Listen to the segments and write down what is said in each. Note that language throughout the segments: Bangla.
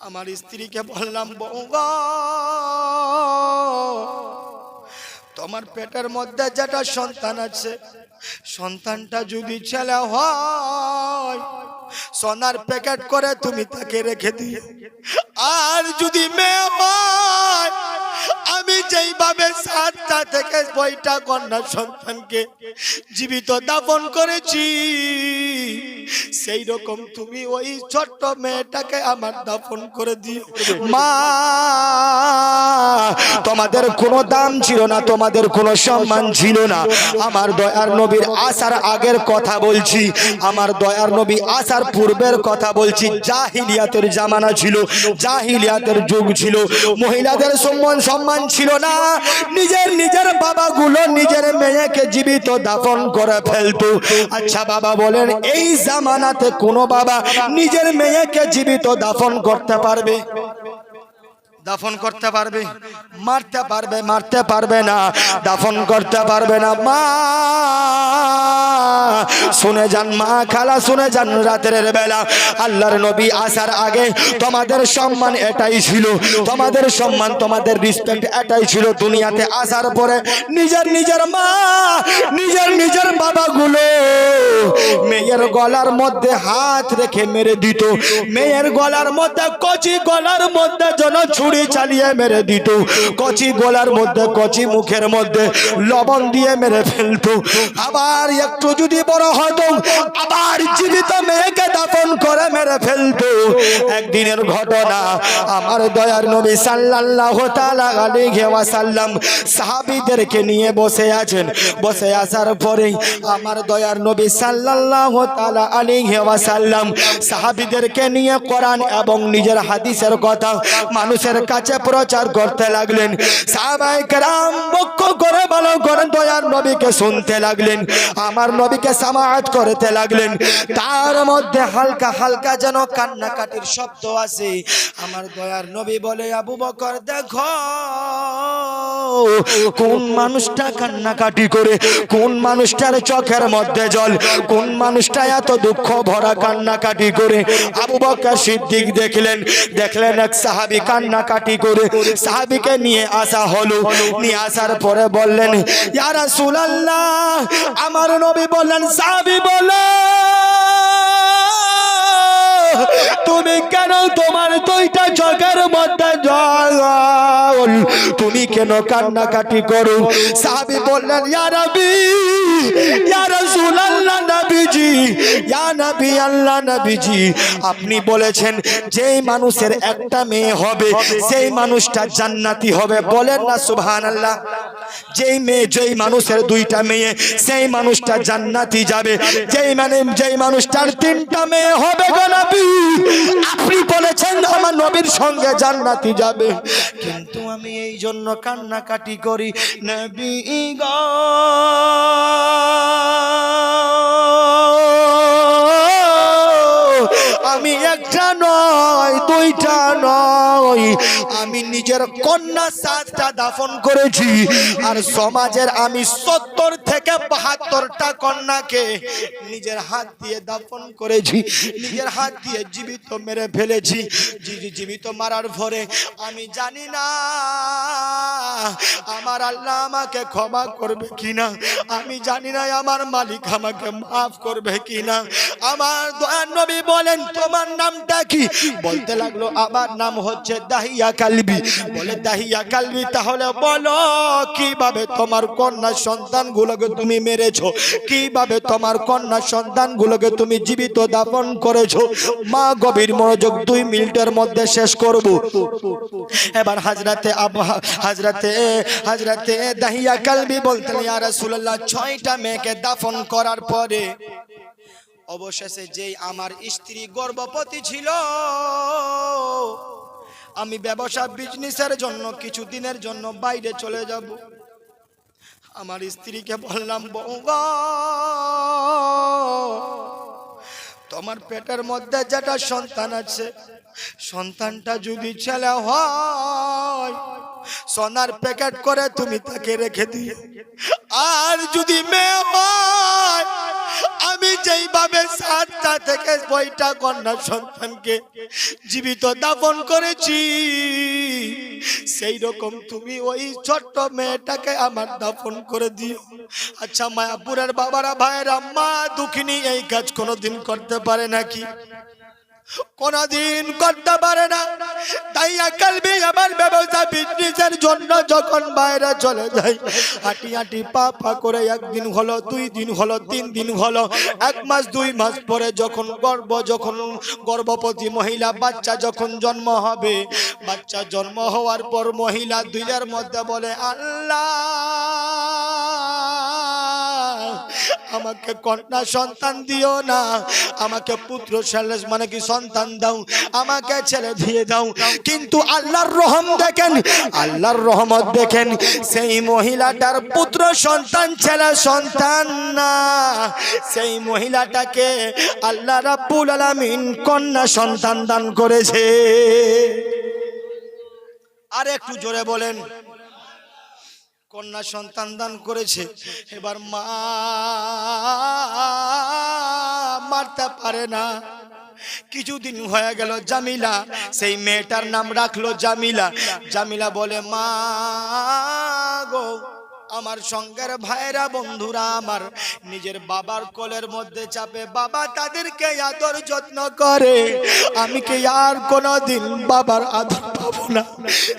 আমার স্ত্রীকে বললাম বৌগা তোমার পেটের মধ্যে যেটা সন্তান আছে, সন্তানটা যদি ছেলে হয়, সোনার প্যাকেট করে তুমি তাকে রেখে দিও। আর যদি মেয়ে হয়, আমি যেইভাবে সাতটা থেকে বইটা কন্যা সন্তানকে জীবিত দাপন করেছি সেই রকম তুমি ওই ছোট্ট মেয়েটাকে আমার দাপন করে দিও। মা, তোমাদের কোনো দাম ছিল না, তোমাদের কোনো সম্মান ছিল না। আমার দয়ার নবীর আসার আগের কথা বলছি, আমার দয়ার নবী আসার পূর্বের কথা বলছি। জাহিলিয়াতের জামানা ছিল, জাহিলিয়াতের যুগ ছিল। মহিলাদের সম্মান সম্মান ছিল না। নিজের নিজের বাবাগুলো নিজের মেয়েকে জীবিত দাফন করে ফেলতো। আচ্ছা বাবা বলেন, এই জামানাতে কোনো বাবা নিজের মেয়েকে জীবিত দাফন করতে পারবে? দাফন করতে পারবে? মারতে পারবে মারতে পারবে না। দাফন করতে পারবে না। মা শুনে যান মা খালা, শুনে যান রাতের বেলা। আল্লাহর নবী আসার আগে তোমাদের সম্মান এটাই ছিল। তোমাদের সম্মান, তোমাদের রিসপেক্ট এটাই ছিল দুনিয়াতে আসার পরে নিজের নিজের মা, নিজের নিজের বাবাগুলো মেয়ের গলার মধ্যে হাত রেখে মেরে দিত। মেয়ের গলার মধ্যে কচি গলার মধ্যে যেন ছুরি চালিয়ে মেরে দিত। কচি গলার মধ্যে, কচি মুখের মধ্যে লবণ দিয়ে মেরে ফেলতো। আবার একটু যদি বড় হতো আবার জীবিত মেয়েকে দাপন করে মেরে ফেলতো। একদিনের ঘটনা, আমার দয়ার নবী আলাইহি ওয়াসাল্লাম সাহাবীদেরকে নিয়ে বসে আছেন। বসে আসার পরে আমার দয়ার নবী সাল্লাল্লাহু তাআলা আলাইহি ওয়াসাল্লাম সাহাবীদেরকে নিয়ে কোরআন এবং নিজের হাদিসের কথা মানুষের কাছে প্রচার করতে লাগলেন। সাহাবায়ে কেরাম বক্ষ করে ভালো করে দয়ার নবীকে শুনতে লাগলেন। আমার নবীকে সামাআত করতে লাগলেন। তার মধ্যে হালকা হালকা যেন কান্নাকাটির শব্দ আছে। আমার দয়ার নবী বলে, আবু বকর, দেখো কোন মানুষটা কান্নাকাটি করে, কোন মানুষটার চোখের মধ্যে জল, কোন মানুষটা এত দুঃখ ভরা কান্নাকাটি করে। আবু বকর সিদ্দিক দেখলেন দেখলেন এক সাহাবী কান্নাকাটি করে। সাহাবিকে নিয়ে আসা হলো। নিয়ে আসার পরে বললেন, ইয়া রাসূলুল্লাহ, আমার নবী বললেন সাহাবী বলে তুমি কেন তোমার দুইটা চোখের মধ্যে জল? তুমি কেন কান্নাকাটি করো? সাহাবি বললেন ইয়া ইয়া ইয়া নবীজি আপনি বলেছেন যেই মানুষের একটা মেয়ে হবে। সেই মানুষটা জান্নাতি হবে। বলেন না সুবহানাল্লাহ। যেই মেয়ে, যেই মানুষের দুইটা মেয়ে, সেই মানুষটা জান্নাতি যাবে। যেই মানে যেই মানুষটার তিনটা মেয়ে হবে গোলাপি আপনি বলেছেন আমার নবীর সঙ্গে জান্নাতি যাবে। কিন্তু আমি এই জন্য কান্নাকাটি করি, নবী গো। দুইটা নয়। আমি নিজের কন্যা সাতটা দাফন করেছি। আর সমাজের আমি সত্তর থেকে বাহাত্তরটা কন্যাকে নিজের হাত দিয়ে দাফন করেছি। নিজের হাত দিয়ে জীবিত মেরে ফেলেছি। জীবিত মারার পরে আমি জানি না আমার আল্লাহ আমাকে ক্ষমা করবে কিনা। আমি জানি না আমার মালিক আমাকে মাফ করবে কিনা। আমার দয়ার নবী বলেন, তোমার নামটা কি? বলতে লাগল, আমার নাম হচ্ছে দাহিয়া কালবি। বলে, দাহিয়া কালবি, তাহলে বলো, কীভাবে তোমার কন্যা সন্তানগুলোকে তুমি মেরেছো? কীভাবে তোমার কন্যা সন্তানগুলোকে তুমি জীবিত দাপন করেছ? মা গভীর মনোযোগ দুই মিনিটের মধ্যে শেষ করব। এবার হাজরাতে হাজরাতে হাজরাতে দাহিয়া কালবি বলতেন, ইয়া রাসূলুল্লাহ, ছয়টা মেয়েকে দাফন করার পরে অবশেষে যেই আমার স্ত্রী গর্ভবতী ছিল, আমি ব্যবসা বিজনেসের জন্য কিছু দিনের জন্য বাইরে চলে যাব। আমার স্ত্রীকে বললাম বৌগা তোমার পেটের মধ্যে যেটা সন্তান আছে, সন্তানটা যদি ছেলে হয়, সোনার প্যাকেট করে তুমি তাকে রেখে দিও। আর যদি মেয়ে হয় আমি যেইভাবে সাতটা থেকে বইটা কন্যা সন্তানকে জীবিত দাপন করেছি সেই রকম তুমি ওই ছোট্ট মেয়েটাকে আমার দাফন করে দিও। আচ্ছা মায়াপুরের বাবারা, ভাইয়েরা, মা দুঃখিনী এই কাজ কোনোদিন করতে পারে নাকি? কোনদিন করতে পারে না। তাই কালবি আমার ব্যবসা বিজনেসের জন্য যখন বাইরে চলে যাই হাঁটি হাঁটি পা পা করে একদিন হলো, দুই দিন হলো, তিন দিন হলো, এক মাস, দুই মাস পরে যখন গর্ভ যখন গর্ভবতী মহিলা, বাচ্চা যখন জন্ম হবে, বাচ্চা জন্ম হওয়ার পর মহিলা দুইয়ের মধ্যে বলে, আল্লাহ আমাকে কন্যা সন্তান দিও না। আমাকে পুত্র ছেলে মানে কি সন্তান দাও। আমাকে ছেলে দিয়ে দাও। কিন্তু আল্লাহর রহম দেখেন, আল্লাহর রহমত দেখেন, সেই মহিলাটার পুত্র সন্তান, ছেলে সন্তান না। সেই মহিলাটাকে আল্লাহ রাব্বুল আলামিন কন্যা সন্তান দান করেছে। আর একটু জোরে বলেন। কন্যা সন্তান দান করেছে। এবার মা মারতে পারে না। কিছুদিন হয়ে গেল জামিলা। সেই মেয়েটার নাম রাখল জামিলা। জামিলা বলে, মা গো আমার সঙ্গের ভাইরা বন্ধুরা আমার, নিজের বাবার কোলের মধ্যে চাপে বাবা তাদেরকে আদর যত্ন করে। আমি কি আর কোনো দিন বাবার আদর পাবো না?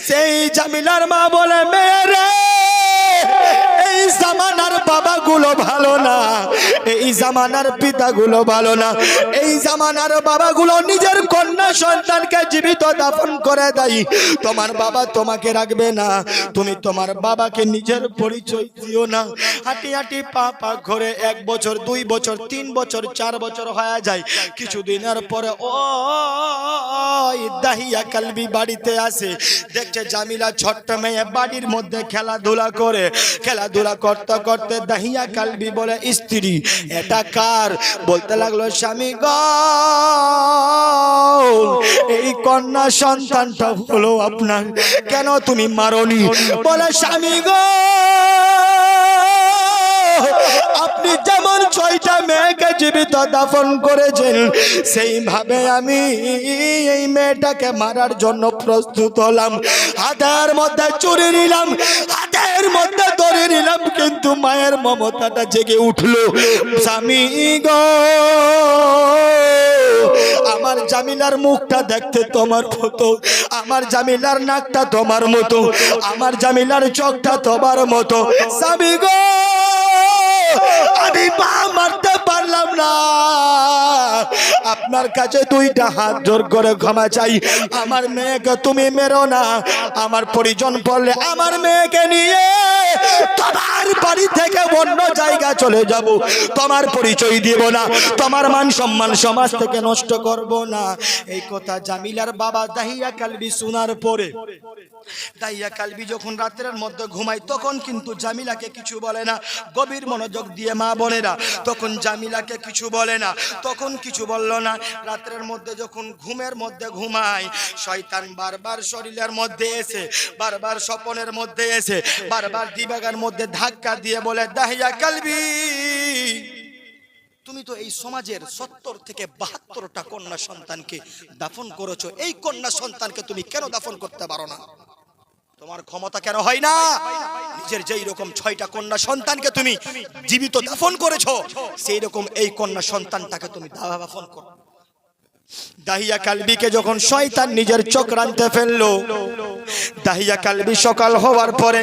সেই জামিলার মা বলে মেয়েরে এই জামানার বাবাগুলো ভালো না। এই জামানার পিতাগুলো ভালো না। এই জামানার বাবাগুলো নিজের কন্যা সন্তানকে জীবিত দাফন করে দেয়। তোমার বাবা তোমাকে রাখবে না। তুমি তোমার বাবাকে নিজের পরিচয় দিও না। হাঁটি হাঁটি পা পা ঘরে এক বছর, দুই বছর, তিন বছর, চার বছর হয়ে যায়। কিছুদিনের পরে ও দাহিয়া কালবি বাড়িতে আসে। দেখছে জামিলা ছোট্ট মেয়ে বাড়ির মধ্যে খেলাধুলা করে। খেলাধুলা করতে করতে দাহিয়া কালবি বলে স্ত্রী এটা কার? বলতে লাগল, স্বামী গ, এই কন্যা সন্তানটা হলো আপনার। কেন তুমি মারনি? বলে, স্বামী গো, আপনি যেমন ছয়টা মেয়েকে জীবিত দাফন করেছেন, সেইভাবে আমি এই মেয়েটাকে মারার জন্য প্রস্তুত হলাম। হাতের মধ্যে চুরি নিলাম হাতের মধ্যে ধরে নিলাম, কিন্তু মায়ের মমতাটা জেগে উঠল। স্বামী গো, আমার জামিলার মুখটা দেখতে তোমার মতো, আমার জামিলার নাকটা তোমার মতো, আমার জামিলার চোখটা তোমার মতো। স্বামী গো, আমি পা মারতে পারলাম না। আপনার কাছে দুইটা হাত জোর করে ক্ষমা চাই। আমার মেয়েকে তুমি মেরো না। আমার পরিজন পড়লে আমার মেয়েকে নিয়ে তোমার বাড়ি থেকে অন্য জায়গা চলে যাব। তোমার পরিচয় দিব না। তোমার মান সম্মান সমাজ থেকে নষ্ট করব না। এই কথা জামিলার বাবা দাহিয়া কালবি শোনার পরে দাইয়া কালবি যখন রাতের মধ্যে ঘুমায়, তখন কিন্তু জামিলাকে কিছু বলে না। গভীর মনোযোগ দিয়ে মা বোনেরা, তখন জামিলাকে কিছু বলে না। তখন কিছু বলল না। রাতের মধ্যে যখন ঘুমের মধ্যে ঘুমায় শয়তান বারবার শরীরের মধ্যে এসে, বারবার স্বপনের মধ্যে এসে, বারবার দিবাগার মধ্যে ধাক্কা দিয়ে বলে, দাহিয়া কালবি। তুমি তো এই সমাজের সত্তর থেকে বাহাত্তরটা কন্যা সন্তানকে দাফন করেছ। এই কন্যা সন্তানকে তুমি কেন দাফন করতে পারো না? তোমার ক্ষমতা কেন হয় না? নিজের যেই রকম ছয়টা কন্যা সন্তানকে তুমি জীবিত দাফন করেছ, সেই রকম এই কন্যা সন্তানটাকে তুমি দাফন করো। দাহিয়া কালবিকে যখন শয়তান নিজের চোখ রানতে ফেলল, দাহিয়া কালবি সকাল হওয়ার পরে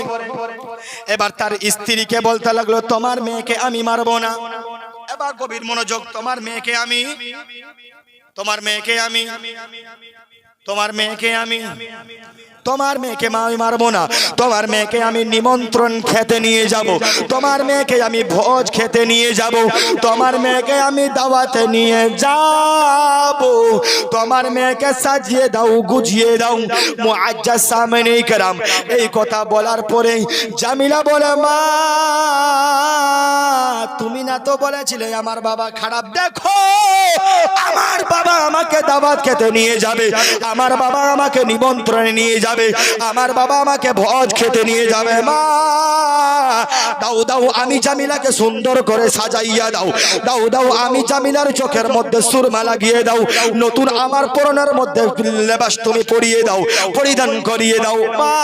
এবার তার স্ত্রীকে বলতে লাগল, তোমার মেয়েকে আমি মারবো না। এবার গভীর মনোযোগ, তোমার মেয়েকে আমি, তোমার মেয়েকে আমি। তোমার মেয়েকে আমি তোমার মেয়েকে মা, আমি মারবো না। তোমার মেয়েকে আমি নিমন্ত্রণ খেতে নিয়ে যাব। তোমার মেয়েকে আমি ভোজ খেতে নিয়ে যাব। তোমার মেয়েকে আমি দাওয়াতে নিয়ে যাব। তোমার মেয়েকে সাজিয়ে দাও, গুজিয়ে দাও। মুআজ্জা সামনে কেরাম। এই কথা বলার পরে জামিলা বলে, মা, তুমি না তো বলেছিলে আমার বাবা খারাপ। দেখো, আমার বাবা আমাকে দাওয়াত খেতে নিয়ে যাবে। আমার বাবা আমাকে নিমন্ত্রণে নিয়ে যাবে। আমার বাবা আমাকে ভজ খেতে নিয়ে যাবে। মা, দাও দাও, আমি জামিলাকে সুন্দর করে সাজাইয়া দাও। দাও দাও, আমি জামিলার চোখের মধ্যে সুরমা লাগিয়ে দাও। নতুন আমার পরনের মধ্যে লেবাস তুমি পরিয়ে দাও, পরিধান করিয়ে দাও। মা,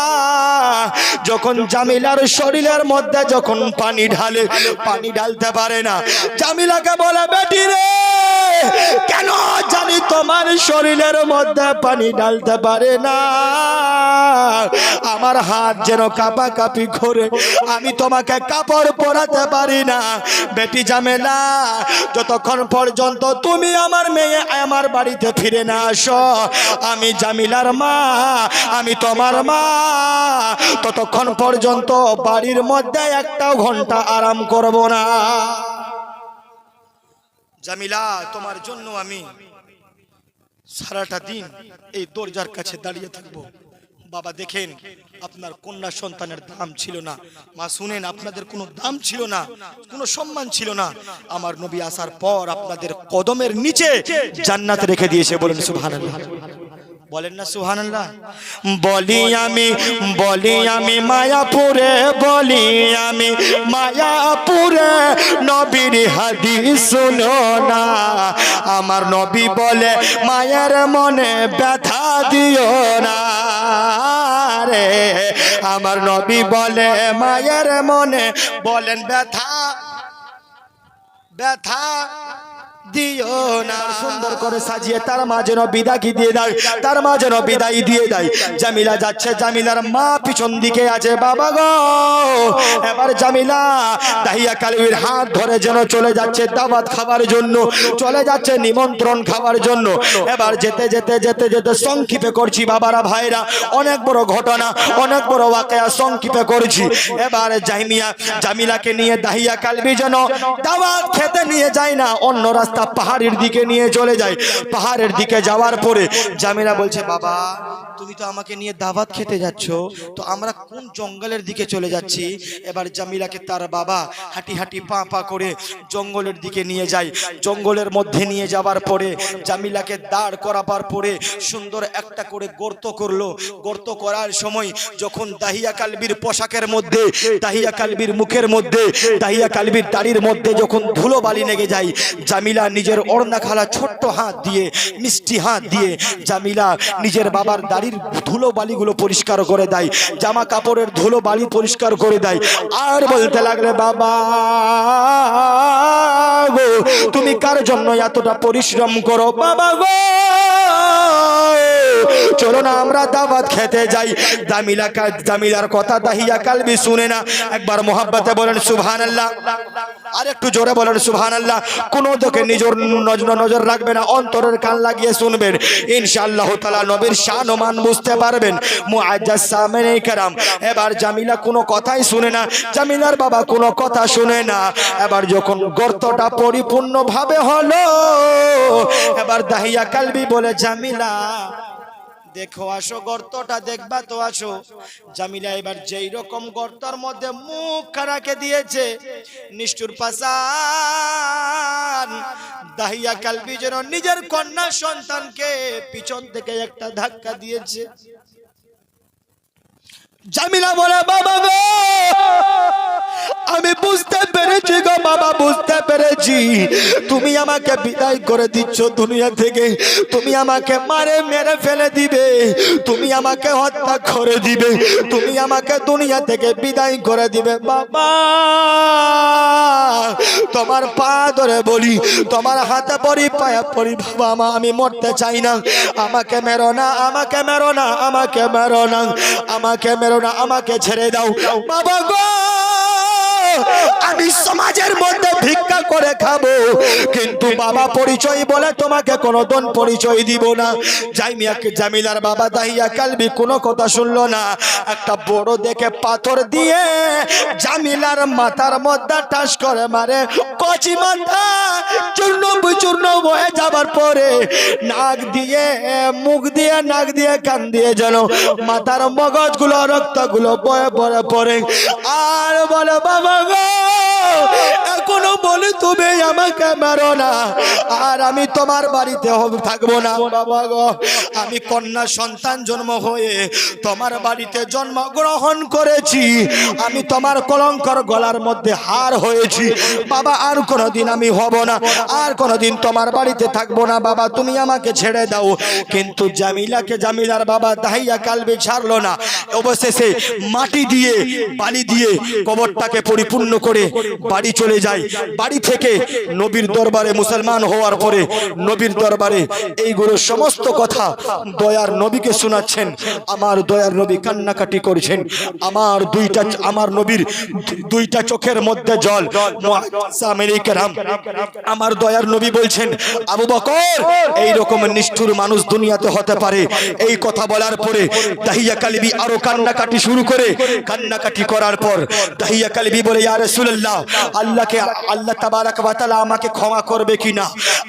যখন জামিলার শরীরের মধ্যে যখন পানি ঢালে, পানি ঢালতে পারে না, জামিলাকে বলে, বেটি রে, কেন তোমার শরীরের মধ্যে পানি ঢালতে পারে না। আমার হাত যেন কাপা কাপি ঘরে, আমি তোমাকে কাপড় পরাতে পারি না। বেটি জামেলা, যতক্ষণ পর্যন্ত তুমি আমার মেয়ে আমার বাড়িতে ফিরে না আসো, আমি জামিলার মা, আমি তোমার মা। ততক্ষণ পর্যন্ত বাড়ির মধ্যে একটাও ঘণ্টা আরাম করব না। জামিলা, তোমার জন্য আমি সারাটা দিন এই দরজার কাছে দাঁড়িয়ে থাকব। বাবা, দেখেন, আপনার কন্যা সন্তানের দাম ছিল না। মা, শুনেন, আপনাদের কোনো দাম ছিল না, কোনো সম্মান ছিল না। আমার নবী আসার পর আপনাদের কদমের নিচে জান্নাত রেখে দিয়েছে বলেন সুবহানাল্লাহ। বলেন না সুবহানাল্লাহ। বলি আমি বলি আমি মায়াপুরে বলি আমি মায়াপুরে। নবীর হাদিস শুনো না। আমার নবী বলে মায়ের মনে ব্যথা দিও না রে। আমার নবী বলে মায়ের মনে বলেন ব্যথা ব্যথা দিও না। সুন্দর করে সাজিয়ে তার মা যেন বিদাকি দিয়ে দেয়, তার মা যেন বিদায় দিয়ে দেয়। জামিলা যাচ্ছে, জামিলার মা পিছন দিকে আছে, বাবা গো। এবার জামিলা দাহিয়া কালবির হাত ধরে যেন চলে যাচ্ছে দাবাত খাবার জন্য, চলে যাচ্ছে নিমন্ত্রণ খাবার জন্য। এবার যেতে যেতে যেতে যেতে সংক্ষিপে করছি, বাবারা, ভাইরা, অনেক বড় ঘটনা, অনেক বড় ওয়াকেয়া সংক্ষিপে করছি। এবার জাইমিয়া জামিলাকে নিয়ে দাহিয়া কালবি যেন দাওয়াত খেতে নিয়ে যায় না, অন্য রাস্তা পাহাড়ের দিকে নিয়ে চলে যায়। পাহাড়ের দিকে যাওয়ার পরে জামিলা বলছে, বাবা, তুমি তো আমাকে নিয়ে দাওয়াত খেতে যাচ্ছ। তো আমরা কোন জঙ্গলের দিকে চলে যাচ্ছি? এবার জামিলাকে তার বাবা হাঁটি হাঁটি পা পা করে জঙ্গলের দিকে নিয়ে যায়। জঙ্গলের মধ্যে নিয়ে যাওয়ার পরে জামিলাকে দাঁড় করাবার পরে সুন্দর একটা করে গর্ত করল। গর্ত করার সময় যখন দাহিয়া কালবির পোশাকের মধ্যে, দাহিয়া কালবির মুখের মধ্যে, দাহিয়া কালবির দাড়ির মধ্যে যখন ধুলো বালি লেগে যায়, জামিলা নিজের ওড়না খালা ছোট্ট হাত দিয়ে, মিষ্টি হাত দিয়ে জামিলা নিজের বাবার দাড়ির ধুলো বালিগুলো পরিষ্কার করে দেয়, জামা কাপড়ের ধুলো বালি পরিষ্কার করে দেয়। আর বলতে লাগলে, বাবা তুমি কার জন্য এতটা পরিশ্রম করো? বাবা গো চলো না, আমরা দাবাত খেতে যাই। দামিলা দামিলার কথা দাহিয়া কালবি শুনে না। একবার মোহাব্বতে বলেন সুভান আল্লাহ আর একটু জোরে বলেন সুভান আল্লাহ কোনো দোকে নিজের নজর রাখবে না, অন্তরের কান লাগিয়ে শুনবেন। ইনশাআল্লাহ তাআলা নবীর শান ও মান বুঝতে পারবেন। মুআজ্জাজ সামেন কারাম এবার জামিলা কোনো কথাই শুনে না, জামিলার বাবা কোনো কথা শুনে না। এবার যখন গর্তটা পরিপূর্ণভাবে হলো, এবার দাহিয়া কালবি বলে, জামিলা দেখো, আসো, গর্তটা দেখবা তো, আসো। জামিলা এবার যেই রকম গর্তর মধ্যে মুখ খারাকে দিয়েছে, নিষ্ঠুর পাশান দাহিয়া কালবি যেন নিজের কন্যা সন্তানকে পিছন থেকে একটা ধাক্কা দিয়েছে। জামিলা বলে, বাবা গো, আমি বুঝতে পেরেছি গো, বাবা, বুঝতে পেরেছি। তুমি আমাকে বিদায় করে দিচ্ছ দুনিয়া থেকে। তুমি আমাকে মারে, মেরে ফেলে দিবে। তুমি আমাকে হত্যা করে দিবে। তুমি আমাকে দুনিয়া থেকে বিদায় করে দিবে। বাবা, তোমার পা ধরে বলি, তোমার হাতে পরি, পায়ে পরি, বাবা আমি মরতে চাই না। আমাকে মেরো না, আমাকে মেরো না, আমাকে মেরো না, আমাকে মেরো না আমাকে ছেড়ে দাও। বাবা গো! আমি সমাজের মধ্যে ভিক্ষা করে খাব। কিন্তু বাবা পরিচয় বলে তোমাকে কোনো দন পরিচয় দিব না। জাইমিয়াকে জামিলার বাবা দাহিয়া কালবি কোনো কথা শুনলো না। একটা বড় দেখে পাথর দিয়ে জামিলার মাথার মধ্যে টাস করে মারে। কচি মাথা চূর্ণ বিচূর্ণ হয়ে যাবার পরে নাক দিয়ে, মুখ দিয়ে, নাক দিয়ে, কান দিয়ে যেন মাথার মগজগুলো, রক্তগুলো বয়ে পড়ে পড়ে। আর বলে, বাবা এখনও বলে তুমি আমাকে মারো না। আর আমি তোমার বাড়িতে থাকব না। বাবা আমি কন্যা সন্তান জন্ম হয়ে তোমার বাড়িতে করেছি। আমি তোমার কলঙ্কর গলার মধ্যে হার হয়েছি। বাবা, আর কোনোদিন আমি হব না। আর কোনোদিন তোমার বাড়িতে থাকব না। বাবা, তুমি আমাকে ছেড়ে দাও। কিন্তু জামিলাকে জামিলার বাবা দাহিয়া কালবে ছাড়লো না। অবশেষে মাটি দিয়ে বালি দিয়ে কবরটাকে পরিপূর্ণ করে বাড়ি চলে যায়। বাড়ি থেকে নবীর দরবারে মুসলমান হওয়ার পরে নবীর দরবারে এইগুলো সমস্ত কথা দয়ার নবীকে শোনাচ্ছেন। আমার দয়ার নবী কান্নাকাটি করছেন। আমার দুইটা আমার নবীর দুইটা চোখের মধ্যে জল। আমার দয়ার নবী বলছেন, আবু বকর এই রকম নিষ্ঠুর মানুষ দুনিয়াতে হতে পারে। এই কথা বলার পরে দাহিয়া কালিবি আরও কান্নাকাটি শুরু করে। কান্নাকাটি করার পর দাহিয়া কালিবি বলে ইয়া রাসূলুল্লাহ, আল্লাহকে, আল্লাহ তাবারাক ওয়া তাআলা আমাকে ক্ষমা করবে কিনা?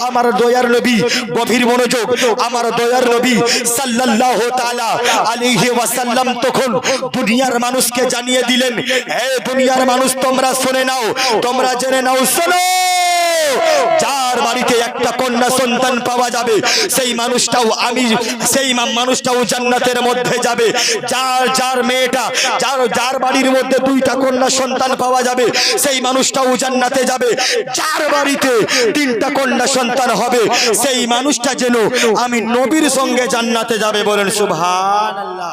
আমার দয়ার নবী, গভীর মনোযোগ, আমার দয়ার নবী সাল্লাল্লাহু তাআলা আলাইহি ওয়াসাল্লাম তখন দুনিয়ার মানুষকে জানিয়ে দিলেন, হে দুনিয়ার মানুষ, তোমরা শুনে নাও, তোমরা জেনে নাও, শোনো। যার বাড়িতে একটা কন্যা সন্তান পাওয়া যাবে, সেই মানুষটাও আমি সেই মানুষটাও জান্নাতের মধ্যে যাবে। যার যার মেয়েটা, যার যার বাড়ির মধ্যে দুইটা কন্যা সন্তান পাওয়া যাবে, সেই মানুষটাও জান্নাতে যাবে। যার বাড়িতে তিনটা কন্যা সন্তান হবে, সেই মানুষটা যেন আমি নবীর সঙ্গে জান্নাতে যাবে বলেন সুবহানাল্লাহ।